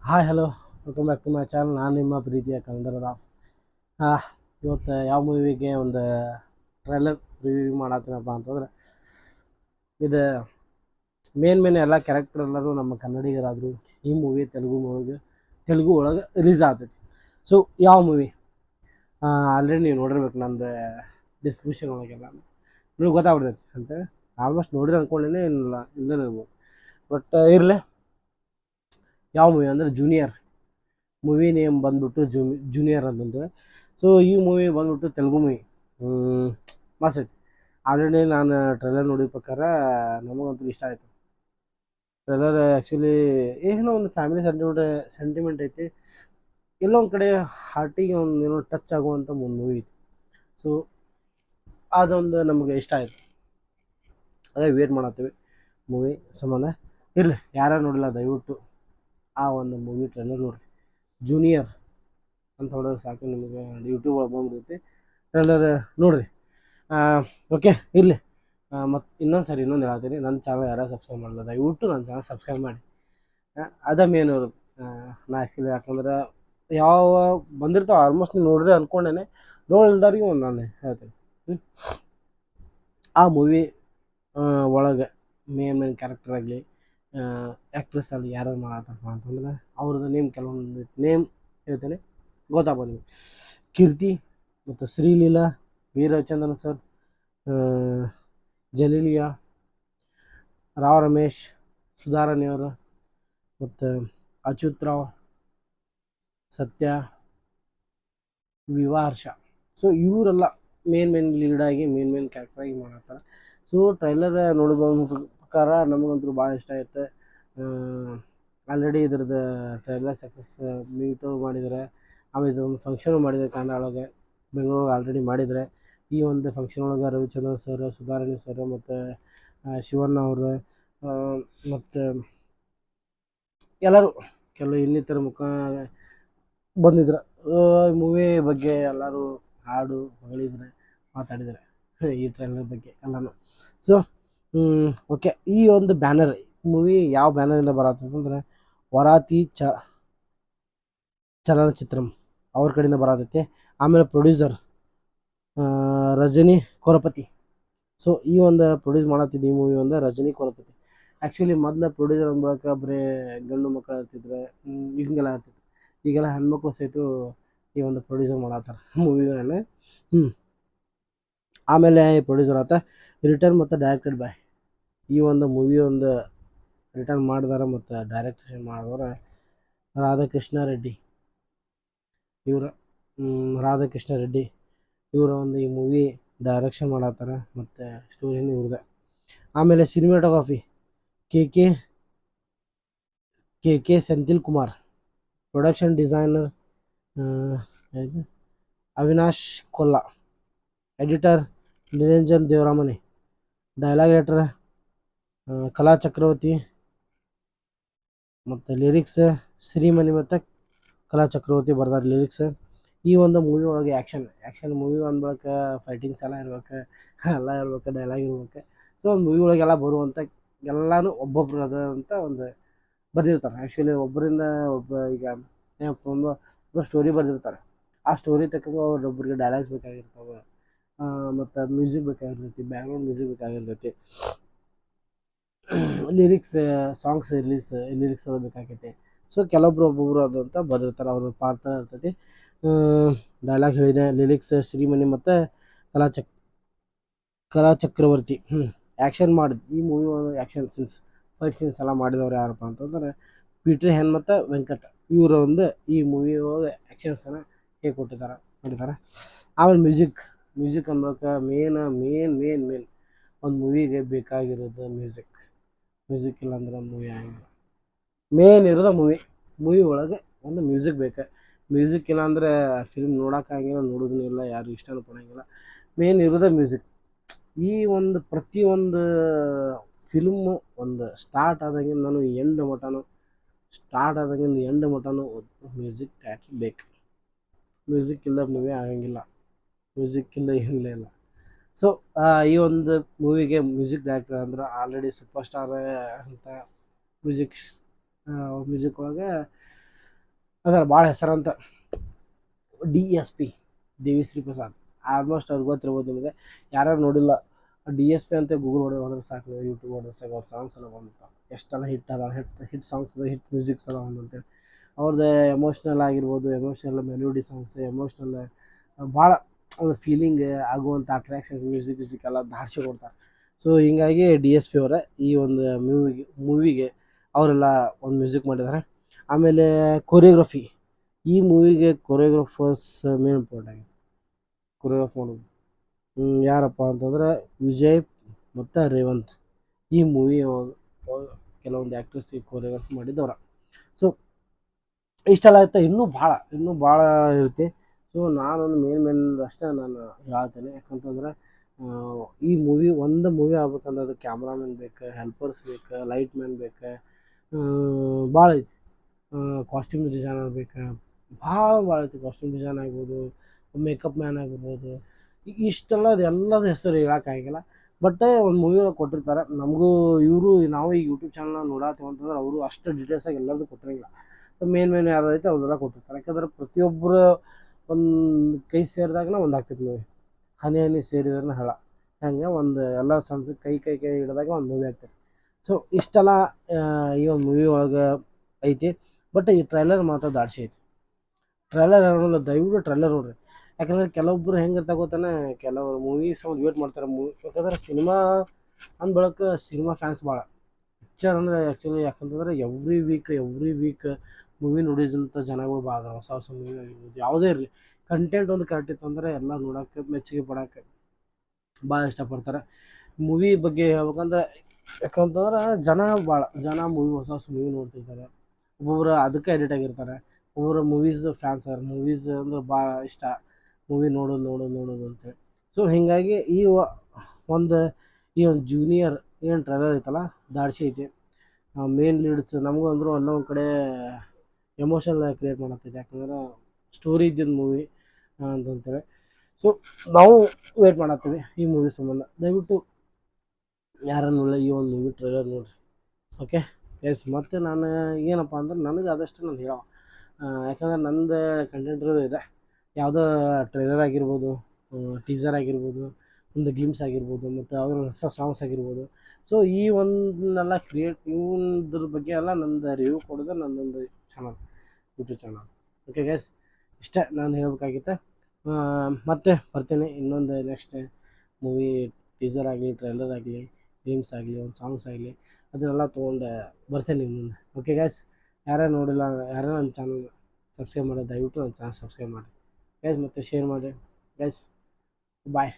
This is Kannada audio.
Hi hello welcome back to my channel ನಾನು ನಿಮ್ಮ ಪ್ರೀತಿಯ ಕನ್ನಡ ರಾವ್ ಇವತ್ತು ಯಾವ ಮೂವಿಗೆ ಒಂದು ಟ್ರೈಲರ್ ರಿವ್ಯೂ ಮಾಡತ್ತೀನಪ್ಪ ಅಂತಂದ್ರೆ, ಇದು ಮೇನ್ ಮೇನ್ ಎಲ್ಲ ಕ್ಯಾರೆಕ್ಟರ್ ಎಲ್ಲರೂ ನಮ್ಮ ಕನ್ನಡಿಗರಾದರು ಈ ಮೂವಿ ತೆಲುಗು ಮೂವಿಗೆ ತೆಲುಗು ಒಳಗೆ ರಿಲೀಸ್ ಆಗ್ತೈತಿ. ಸೊ ಯಾವ ಮೂವಿ ಆಲ್ರೆಡಿ ನೀವು ನೋಡಿರ್ಬೇಕು ನಂದು ಡಿಸ್ಕ್ರಿಪ್ಷನ್ ಒಳಗೆಲ್ಲ. ನಿಮ್ಗೆ ಗೊತ್ತಾಗ್ಬಿಡ್ತೈತಿ ಅಂತೇಳಿ. ಆಲ್ಮೋಸ್ಟ್ ನೋಡಿರಿ ಅಂದ್ಕೊಂಡೇ ಇಲ್ಲ ಇಲ್ಲದೇ ಇರ್ಬೋದು. ಬಟ್ ಇರಲಿ. ಯಾವ ಮೂವಿ ಅಂದರೆ ಜೂನಿಯರ್ ಮೂವಿ ನೇಮ್ ಬಂದ್ಬಿಟ್ಟು ಜೂ ಜೂನಿಯರ್ ಅಂತಂದ್ರೆ ಸೊ ಈ ಮೂವಿ ಬಂದ್ಬಿಟ್ಟು ತೆಲುಗು ಮೂವಿ ಮಸ್ತ್ ಐತಿ. ಆಲ್ರೆಡಿ ನಾನು ಟ್ರೈಲರ್ ನೋಡಿದ ಪ್ರಕಾರ ನಮಗಂತೂ ಇಷ್ಟ ಆಯಿತು. ಟ್ರೈಲರ್ ಆ್ಯಕ್ಚುಲಿ ಏನೋ ಒಂದು ಫ್ಯಾಮಿಲಿ ಸೆಂಟಿಮೆಂಟ್ ಸೆಂಟಿಮೆಂಟ್ ಐತಿ. ಎಲ್ಲೋ ಒಂದು ಕಡೆ ಹಾರ್ಟಿಗೆ ಒಂದು ಏನೋ ಟಚ್ ಆಗುವಂಥ ಒಂದು ಮೂವಿ ಐತಿ. ಸೊ ಅದೊಂದು ನಮಗೆ ಇಷ್ಟ ಆಯಿತು. ಅದೇ ವೇಟ್ ಮಾಡತ್ತೀವಿ. ಮೂವಿ ಸಂಬಂಧ. ಇರಲಿ, ಯಾರ್ಯಾರು ನೋಡಿಲ್ಲ, ದಯವಿಟ್ಟು. ಆ ಒಂದು ಮೂವಿ ಟ್ರೈಲರ್ ನೋಡಿರಿ. ಜೂನಿಯರ್ ಅಂತ ಹೊಡೆದ್ರೆ ಸಾಕು ನಿಮಗೆ ಯೂಟ್ಯೂಬ್ ಒಳಗೆ ಬಂದ್ಬಿಡುತ್ತೆ. ಟ್ರೈಲರ್ ನೋಡ್ರಿ. ಓಕೆ ಇರಲಿ. ಮತ್ತು ಇನ್ನೊಂದು ಸರಿ ಇನ್ನೊಂದು ಹೇಳ್ತೀನಿ ನನ್ನ ಚಾನಲ್ ಯಾರು ಸಬ್ಸ್ಕ್ರೈಬ್ ಮಾಡಲ್ಲ ದಯವಿಟ್ಟು ನನ್ನ ಚಾನಲ್ ಸಬ್ಸ್ಕ್ರೈಬ್ ಮಾಡಿ. ಅದ ಮೇನ್ ಅವ್ರದ್ದು ನಾ ಆ್ಯಕ್ಚುಲಿ ಯಾಕಂದ್ರೆ ಯಾವ ಬಂದಿರ್ತಾವೆ ಆಲ್ಮೋಸ್ಟ್ ನೀವು ನೋಡ್ರಿ ಅಂದ್ಕೊಂಡೇನೆ ನೋಡಿಲ್ದವ್ರಿಗೆ ಒಂದು ನಾನು ಹೇಳ್ತೀನಿ. ಆ ಮೂವಿ ಒಳಗೆ ಮೇನ್ ಮೇನ್ ಕ್ಯಾರೆಕ್ಟರ್ ಆಗಲಿ ಆ್ಯಕ್ಟ್ರೆಸ್ ಅಲ್ಲಿ ಯಾರು ಮಾಡತ್ತಪ್ಪ ಅಂತಂದ್ರೆ, ಅವ್ರದ್ದು ನೇಮ್ ಕೆಲವೊಂದು ನೇಮ್ ಹೇಳ್ತೇನೆ. ಗೊತ್ತಾಗ್ಬೋದು ಕೀರ್ತಿ ಮತ್ತು ಶ್ರೀಲೀಲಾ, ವೀರಚಂದ್ರನ್ ಸರ್ ಜಲೀಲಿಯಾ, ರಾವ್ ರಮೇಶ್ ಸುಧಾರಾಣಿಯವರು ಮತ್ತು ಅಚ್ಯುತ್ ರಾವ್, ಸತ್ಯ, ವಿವಾರ್ಷ. ಸೊ ಇವರೆಲ್ಲ ಮೇನ್ ಮೇನ್ ಲೀಡಾಗಿ ಮೇನ್ ಮೇನ್ ಕ್ಯಾರೆಕ್ಟರಾಗಿ ಮಾಡತ್ತಾರೆ ಸೊ ಟ್ರೈಲರ್ ನೋಡಿ ಬಂದ ಪ್ರಕಾರ ನಮಗಂತೂ ಭಾಳ ಇಷ್ಟ ಆಯ್ತು ಆಲ್ರೆಡಿ ಇದ್ರದ್ದು ಟ್ರೈಲರ್ ಸಕ್ಸಸ್ ಮೀಟು ಮಾಡಿದರೆ, ಆಮೇಲೆ ಇದೊಂದು ಫಂಕ್ಷನ್ ಮಾಡಿದ್ದಾರೆ ಕನ್ನಡ ಒಳಗೆ ಬೆಂಗಳೂರಿಗೆ ಆಲ್ರೆಡಿ ಮಾಡಿದರೆ, ಈ ಒಂದು ಫಂಕ್ಷನ್ ಒಳಗೆ ರವಿಚಂದ್ರ ಸರ್ ಸುಧಾರಣಿ ಸರ್ ಮತ್ತು ಶಿವಣ್ಣ ಅವರು ಮತ್ತು ಎಲ್ಲರೂ, ಕೆಲವು ಇನ್ನಿತರ ಮುಖ ಬಂದಿದ್ರು. ಮೂವಿ ಬಗ್ಗೆ ಎಲ್ಲರೂ ಹಾಡು ಹೊಗಳಿದ್ರೆ ಮಾತಾಡಿದರೆ ಈ ಟ್ರೈಲರ್ ಬಗ್ಗೆ ಎಲ್ಲನೂ. ಸೊ ಓಕೆ ಈ ಒಂದು ಬ್ಯಾನರ್ ಮೂವಿ ಯಾವ ಬ್ಯಾನರಿಂದ ಬರತ್ತಂದ್ರೆ ವರಾತಿ ಚ, ಚಲನಚಿತ್ರ ಅವ್ರ ಕಡೆಯಿಂದ ಬರತೈತೆ. ಆಮೇಲೆ ಪ್ರೊಡ್ಯೂಸರ್ ರಜನಿ ಕೊರಪತಿ. ಸೊ ಈ ಒಂದು ಪ್ರೊಡ್ಯೂಸ್ ಮಾಡತ್ತಿದ್ದು ಈ ಮೂವಿ ಒಂದು ರಜನಿ ಕೊರಪತಿ. ಆ್ಯಕ್ಚುಲಿ ಮೊದಲ ಪ್ರೊಡ್ಯೂಸರ್ ಅಂದ್ಬಳಕ ಬರೀ ಗಂಡು ಮಕ್ಕಳು ಇರ್ತಿದ್ರೆ ಹಿಂಗೆಲ್ಲ ಇರ್ತಿತ್ತು ಈಗೆಲ್ಲ ಹೆಣ್ಮಕ್ಳು ಸಹಿತ ಈ ಒಂದು ಪ್ರೊಡ್ಯೂಸರ್ ಮಾಡತ್ತಾರ ಮೂವಿಗಳನ್ನ ಹ್ಞೂ ಆಮೇಲೆ ಈ ಪ್ರೊಡ್ಯೂಸರ್ ಆತ ರಿಟರ್ನ್ ಮತ್ತು ಡೈರೆಕ್ಟೆಡ್ ಬೈ ಈ ಒಂದು ಮೂವಿ ಒಂದು ರಿಟರ್ನ್ ಮಾಡಿದಾರೆ ಮತ್ತು ಡೈರೆಕ್ಷನ್ ಮಾಡಿದವರ ರಾಧಾಕೃಷ್ಣ ರೆಡ್ಡಿ. ಇವರು ರಾಧಾಕೃಷ್ಣ ರೆಡ್ಡಿ ಇವರ ಒಂದು ಈ ಮೂವಿ ಡೈರೆಕ್ಷನ್ ಮಾಡತ್ತಾರ ಮತ್ತು ಸ್ಟೋರಿನೂ ಇವ್ರದ್ದು ಆಮೇಲೆ cinematography K K K K Senthil Kumar. Production designer Avinash Kolla. Editor Niranjan Devaramani. Dialogue writer Kala Chakravarthi ಮತ್ತು ಲಿರಿಕ್ಸ್ ಶ್ರೀಮನಿ ಮತ್ತು ಕಲಾ ಚಕ್ರವರ್ತಿ ಬರ್ದಾರ ಲಿರಿಕ್ಸ್ ಈ ಒಂದು ಮೂವಿ ಒಳಗೆ ಆ್ಯಕ್ಷನ್ ಆ್ಯಕ್ಷನ್ ಮೂವಿ ಅಂದ್ಬಳಕ ಫೈಟಿಂಗ್ಸ್ ಎಲ್ಲ ಇರ್ಬೇಕು ಎಲ್ಲ ಇರ್ಬೇಕು ಡೈಲಾಗ್ ಇರ್ಬೇಕು. ಸೊ ಒಂದು ಮೂವಿ ಒಳಗೆಲ್ಲ ಬರುವಂಥ ಎಲ್ಲನೂ ಒಬ್ಬೊಬ್ರು ಅದ ಅಂತ ಒಂದು ಬರ್ದಿರ್ತಾರೆ. ಆ್ಯಕ್ಚುಲಿ ಒಬ್ಬರಿಂದ ಒಬ್ಬ ಈಗ ಒಂದು ಒಬ್ಬ ಸ್ಟೋರಿ ಬರೆದಿರ್ತಾರೆ. ಆ ಸ್ಟೋರಿ ತಕ್ಕಂಗೆ ಒಬ್ಬರಿಗೆ ಡೈಲಾಗ್ಸ್ ಬೇಕಾಗಿರ್ತಾವೆ. ಮತ್ತು ಮ್ಯೂಸಿಕ್ ಬೇಕಾಗಿರ್ತೈತಿ ಬ್ಯಾಕ್ಗ್ರೌಂಡ್ ಮ್ಯೂಸಿಕ್ ಬೇಕಾಗಿರ್ತೈತಿ. ಲಿರಿಕ್ಸ್ ಸಾಂಗ್ಸ್ ರಿಲೀಸ್ ಲಿರಿಕ್ಸ್ ಅದು ಬೇಕಾಗೈತೆ ಸೊ ಕೆಲವೊಬ್ರು ಒಬ್ಬೊಬ್ರು ಅದಂತ ಬದಿರ್ತಾರೆ ಅವ್ರ ಪಾತ್ರ ಇರ್ತೈತಿ. ಡೈಲಾಗ್ ಹೇಳಿದೆ ಲಿರಿಕ್ಸ್ ಶ್ರೀಮಣಿ ಮತ್ತು ಕಲಾಚಕ್, ಕಲಾಚಕ್ರವರ್ತಿ. ಕಲಾ ಚಕ್ರವರ್ತಿ ಹ್ಞೂ ಆ್ಯಕ್ಷನ್ ಮಾಡಿದ್, ಈ ಮೂವಿ ಒಳಗೆ ಆ್ಯಕ್ಷನ್ ಸೀನ್ಸ್ ಫೈಟ್ ಸೀನ್ಸ್ ಎಲ್ಲ ಮಾಡಿದವ್ರು ಯಾರಪ್ಪ ಅಂತಂದ್ರೆ ಪೀಟರ್ ಹೆನ್ ಮತ್ತು ವೆಂಕಟ್. ಇವರ ಒಂದು ಈ ಮೂವಿ ಒಳಗೆ ಆ್ಯಕ್ಷನ್ಸನ್ನು ಹೇಗೆ ಕೊಟ್ಟಿದ್ದಾರೆ ಮಾಡಿದ್ದಾರೆ. ಆಮೇಲೆ ಮ್ಯೂಸಿಕ್ ಮ್ಯೂಸಿಕ್ ಅನ್ನೋಕೆ ಮೇನ್ ಮೇನ್ ಮೇನ್ ಮೇನ್ ಒಂದು ಮೂವಿಗೆ ಬೇಕಾಗಿರೋದು ಮ್ಯೂಸಿಕ್ ಮ್ಯೂಸಿಕ್ ಇಲ್ಲ ಅಂದ್ರೆ ಮೂವಿ ಆಗಿಲ್ಲ. ಮೇನ್ ಇರೋದ ಮೂವಿ ಮೂವಿ ಒಳಗೆ ಒಂದು ಮ್ಯೂಸಿಕ್ ಬೇಕು? ಮ್ಯೂಸಿಕ್ ಇಲ್ಲ ಅಂದರೆ ಫಿಲ್ಮ್ ನೋಡೋಕ್ಕಾಗಿಲ್ಲ ನೋಡೋದನ್ನೂ ಇಲ್ಲ ಯಾರು ಇಷ್ಟನೂ ಪಡೋಂಗಿಲ್ಲ ಮೇನ್ ಇರೋದೇ ಮ್ಯೂಸಿಕ್ ಈ ಒಂದು ಪ್ರತಿಯೊಂದು ಫಿಲ್ಮು ಒಂದು ಸ್ಟಾರ್ಟ್ ಆದಾಗಿಂದ ನಾನು ಎಂಡ್ ಮಟನು ಸ್ಟಾರ್ಟ್ ಆದಾಗಿಂದ ಎಂಡ್ ಮಟನು ಮ್ಯೂಸಿಕ್ ಟ್ಯಾಕ್ ಬೇಕು. ಮ್ಯೂಸಿಕ್ ಇಲ್ಲ ಮೂವಿ ಆಗಂಗಿಲ್ಲ. ಮ್ಯೂಸಿಕ್ ಇಲ್ಲ, ಏನಿಲ್ಲ. ಇಲ್ಲ ಸೊ ಈ ಒಂದು ಮೂವಿಗೆ ಮ್ಯೂಸಿಕ್ ಡೈರೆಕ್ಟರ್ ಅಂದ್ರೆ ಆಲ್ರೆಡಿ ಸೂಪರ್ ಸ್ಟಾರ್ ಅಂತ ಮ್ಯೂಸಿಕ್ ಮ್ಯೂಸಿಕ್ ಒಳಗೆ ಅದರ ಭಾಳ ಹೆಸರಂತ D S P Devi Sri Prasad. Almost ಅವ್ರಿಗೆ ಗೊತ್ತಿರ್ಬೋದು ನಿಮಗೆ. ಯಾರ್ಯಾರು ನೋಡಿಲ್ಲ ಡಿ ಎಸ್ ಪಿ ಅಂತ ಗೂಗಲ್ ಹೊಡೆದು ಹೊಡೆದ್ರೆ ಸಾಕು ಯೂಟ್ಯೂಬ್ ಹೊಡೆದ್ರೆ ಸಾಕು, ಅವ್ರ ಸಾಂಗ್ಸ್ ಎಲ್ಲ ಬಂದಿರ್ತಾವೆ ಎಷ್ಟೆಲ್ಲ ಹಿಟ್ ಅದ ಹಿಟ್ ಹಿಟ್ ಸಾಂಗ್ಸ್ ಅದ ಹಿಟ್ ಮ್ಯೂಸಿಕ್ಸ್ ಅದಾವ ಅಂತೇಳಿ ಅವ್ರದ್ದು ಎಮೋಷ್ನಲ್ ಆಗಿರ್ಬೋದು ಎಮೋಷ್ನಲ್ ಮೆಲೋಡಿ ಸಾಂಗ್ಸ್ ಎಮೋಷ್ನಲ್ ಭಾಳ ಒಂದು ಫೀಲಿಂಗ್ ಆಗುವಂಥ ಅಟ್ರಾಕ್ಷನ್ ಮ್ಯೂಸಿಕ್ ಮ್ಯೂಸಿಕ್ ಎಲ್ಲ ಧಾಡ್ಸಿ ಕೊಡ್ತಾರೆ. ಸೊ ಹೀಗಾಗಿ ಡಿ ಎಸ್ ಪಿ ಅವರ ಈ ಒಂದು ಮೂವಿಗೆ ಮೂವಿಗೆ ಅವರೆಲ್ಲ ಒಂದು ಮ್ಯೂಸಿಕ್ ಮಾಡಿದ್ದಾರೆ. ಆಮೇಲೆ ಕೊರಿಯೋಗ್ರಫಿ ಈ ಮೂವಿಗೆ ಕೊರಿಯೋಗ್ರಫರ್ಸ್ ಮೇನ್ ಇಂಪಾರ್ಟೆಂಟ್ ಆಗಿದೆ. ಕೊರಿಯೋಗ್ರಫ್ ಮಾಡೋದು. ಯಾರಪ್ಪ ಅಂತಂದ್ರೆ ವಿಜಯ್ ಮತ್ತು ರೇವಂತ್. ಈ ಮೂವಿ ಕೆಲವೊಂದು ಆ್ಯಕ್ಟರ್ಸಿಗೆ ಕೊರಿಯೋಗ್ರಫಿ ಮಾಡಿದ್ದವ್ರ. ಸೊ ಇಷ್ಟೆಲ್ಲ ಆಯ್ತಾ ಇನ್ನೂ ಭಾಳ ಇನ್ನೂ ಭಾಳ ಇರುತ್ತೆ. ಸೊ ನಾನೊಂದು ಮೇನ್ ಮೇನ್ ಅಷ್ಟೇ ನಾನು ಹೇಳ್ತೇನೆ. ಯಾಕಂತಂದ್ರೆ ಈ ಮೂವಿ ಒಂದು ಮೂವಿ ಆಗ್ಬೇಕಂದ್ರೆ ಅದು ಕ್ಯಾಮ್ರಾಮನ್ ಬೇಕು ಹೆಲ್ಪರ್ಸ್ ಬೇಕು ಲೈಟ್ ಮ್ಯಾನ್ ಬೇಕು ಭಾಳ ಐತಿ. ಕಾಸ್ಟ್ಯೂಮ್ ಡಿಸೈನರ್ ಬೇಕು, ಭಾಳ ಭಾಳ ಐತಿ. ಕಾಸ್ಟ್ಯೂಮ್ ಡಿಸೈನ್ ಆಗ್ಬೋದು ಮೇಕಪ್ ಮ್ಯಾನ್ ಆಗಿರ್ಬೋದು ಇಷ್ಟೆಲ್ಲ ಅದೆಲ್ಲದ ಹೆಸರು ಹೇಳೋಕ್ಕಾಗಿಲ್ಲ. ಬಟ್ ಒಂದು ಮೂವಿ ಕೊಟ್ಟಿರ್ತಾರೆ. ನಮಗೂ ಇವರು, ನಾವು ಈಗ ಯೂಟ್ಯೂಬ್ ಚಾನಲ್ ನೋಡತ್ತೀವಿ ಅಂತಂದ್ರೆ ಅವರು ಅಷ್ಟು ಡೀಟೇಲ್ಸಾಗಿ ಎಲ್ಲರದು ಕೊಟ್ಟಿರಂಗಿಲ್ಲ. ಸೊ ಮೇನ್ ಮೇನ್ ಐತೆ ಅವ್ರದ್ದೆಲ್ಲ ಕೊಟ್ಟಿರ್ತಾರೆ. ಯಾಕಂದ್ರೆ ಪ್ರತಿಯೊಬ್ಬರು ಒಂದು ಕೈ ಸೇರಿದಾಗನ ಒಂದು ಆಗ್ತೈತಿ ಮೂವಿ. ಹನಿ ಹನಿ ಸೇರಿದ್ರೆ ಹಳ. ಹಂಗೆ ಒಂದು ಎಲ್ಲ ಸಂತ ಕೈ ಕೈ ಕೈ ಹಿಡಿದಾಗ ಒಂದು ಮೂವಿ ಆಗ್ತೈತಿ. ಸೊ ಇಷ್ಟೆಲ್ಲ ಈ ಒಂದು ಮೂವಿ ಒಳಗೆ ಐತಿ. ಬಟ್ ಈ ಟ್ರೈಲರ್ ಮಾತ್ರ ದಾಡ್ಸಿ ಐತಿ. ಟ್ರೈಲರ್ ನೋಡಲ್ಲ ದಯವಿಟ್ಟು ಟ್ರೈಲರ್ ನೋಡ್ರಿ. ಯಾಕಂದ್ರೆ ಕೆಲವೊಬ್ಬರು ಹೆಂಗೆ ತಗೋತಾನೆ ಕೆಲವರು ಮೂವಿ ಅವ್ರು ವೇಟ್ ಮಾಡ್ತಾರೆ ಮೂವಿ ಯಾಕಂದ್ರೆ ಸಿನಿಮಾ ಅಂದ ಸಿನಿಮಾ ಫ್ಯಾನ್ಸ್ ಭಾಳ ಪಿಕ್ಚರ್ ಅಂದರೆ ಆ್ಯಕ್ಚುಲಿ ಯಾಕಂತಂದ್ರೆ every week every week movie ನೋಡಿದಂಥ ಜನಗಳು ಭಾಳ ಅದಾವ ಹೊಸ ಹೊಸ ಮೂವಿ ಆಗಿರ್ಬೋದು, ಯಾವುದೇ ಇರಲಿ. ಕಂಟೆಂಟ್ ಒಂದು ಕರೆಕ್ಟ್ ಇತ್ತು ಅಂದರೆ ಎಲ್ಲ ನೋಡೋಕ್ಕೆ, ಮೆಚ್ಚುಗೆ ಪಡೋಕ್ಕೆ ಭಾಳ ಇಷ್ಟಪಡ್ತಾರೆ. ಮೂವಿ ಬಗ್ಗೆ ಹೇಳ್ಬೇಕಂದ್ರೆ, ಯಾಕಂತಂದ್ರೆ ಜನ ಭಾಳ ಜನ ಮೂವಿ ಹೊಸ ಹೊಸ ಮೂವಿ ನೋಡ್ತಿರ್ತಾರೆ. ಒಬ್ಬೊಬ್ರು ಅದಕ್ಕೆ ಎಡಿಟ್ ಆಗಿರ್ತಾರೆ. ಒಬ್ಬರು ಮೂವೀಸ್ ಫ್ಯಾನ್ಸ್ ಅವ್ರು ಮೂವೀಸ್ ಅಂದ್ರೆ ಭಾಳ ಇಷ್ಟ. ಮೂವಿ ನೋಡೋದು ನೋಡೋದು ನೋಡೋದು ಅಂತೇಳಿ ಸೊ ಹೀಗಾಗಿ ಈ ಒಂದು ಈ ಒಂದು ಜೂನಿಯರ್ ಏನು ಟ್ರೈಲರ್ ಐತಲ್ಲ, ದಾಡ್ಸಿ ಐತಿ. ಮೇನ್ ಲೀಡ್ಸ್ ನಮಗೂ ಅಂದರೂ ಒಂದೊಂದು ಒಂದು ಕಡೆ ಎಮೋಷನಲ್ ಕ್ರಿಯೇಟ್ ಮಾಡತ್ತೈತೆ. ಯಾಕಂದ್ರೆ ಸ್ಟೋರಿ ಇದ್ದಿದ್ದು ಮೂವಿ ಅಂತಂತೇಳಿ. ಸೊ ನಾವು ವೇಟ್ ಮಾಡತ್ತೀವಿ ಈ ಮೂವಿ ಸಂಬಂಧ. ದಯವಿಟ್ಟು ಯಾರನ್ನುಳ್ಳ ಈ ಒಂದು ಮೂವಿ ಟ್ರೈಲರ್ ನೋಡಿರಿ. ಓಕೆ ಎಸ್ ಮತ್ತು ನಾನು ಏನಪ್ಪ ಅಂದ್ರೆ ನನಗೆ ಆದಷ್ಟು ನಾನು ಹೇಳೋ ಯಾಕಂದ್ರೆ ನಂದು ಕಂಟೆಂಟ್ ಇದೆ. ಯಾವುದೋ ಟ್ರೈಲರ್ ಆಗಿರ್ಬೋದು ಟೀಸರ್ ಆಗಿರ್ಬೋದು, ಒಂದು ಗ್ಲಿಮ್ಸ್ ಆಗಿರ್ಬೋದು, ಮತ್ತು ಅವ್ರ ಹೊಸ ಸಾಂಗ್ಸ್ ಆಗಿರ್ಬೋದು. ಸೊ ಈ ಒಂದನ್ನೆಲ್ಲ ಕ್ರಿಯೇಟ್ ಇವಂದ್ರ ಬಗ್ಗೆ ಎಲ್ಲ ನಂದು ರಿವ್ಯೂ ಕೊಡೋದು ನನ್ನೊಂದು channel YouTube channel okay guys ಇಷ್ಟೇ ನಾನು ಹೇಳಬೇಕಾಗಿತ್ತು. ಮತ್ತೆ ಬರ್ತೇನೆ. ಇನ್ನೊಂದು ನೆಕ್ಸ್ಟ್ ಮೂವಿ ಟೀಸರ್ ಆಗಲಿ ಟ್ರೈಲರ್ ಆಗಲಿ ಗೇಮ್ಸ್ ಆಗಲಿ, ಒಂದು ಸಾಂಗ್ಸ್ ಆಗಲಿ, ಅದನ್ನೆಲ್ಲ ತೊಗೊಂಡು ಬರ್ತೇನೆ ನಿಮ್ಮ ಓಕೆ ಗೈಸ್ ಯಾರೇ ನೋಡಿಲ್ಲ, ಯಾರೇ ನನ್ನ ಚಾನಲ್ ಸಬ್ಸ್ಕ್ರೈಬ್ ಮಾಡೋದು ದಯವಿಟ್ಟು ನನ್ನ ಚಾನಲ್ ಸಬ್ಸ್ಕ್ರೈಬ್ ಮಾಡಿ. ಗೈಸ್ ಮತ್ತು ಶೇರ್ ಮಾಡಿ. Guys bye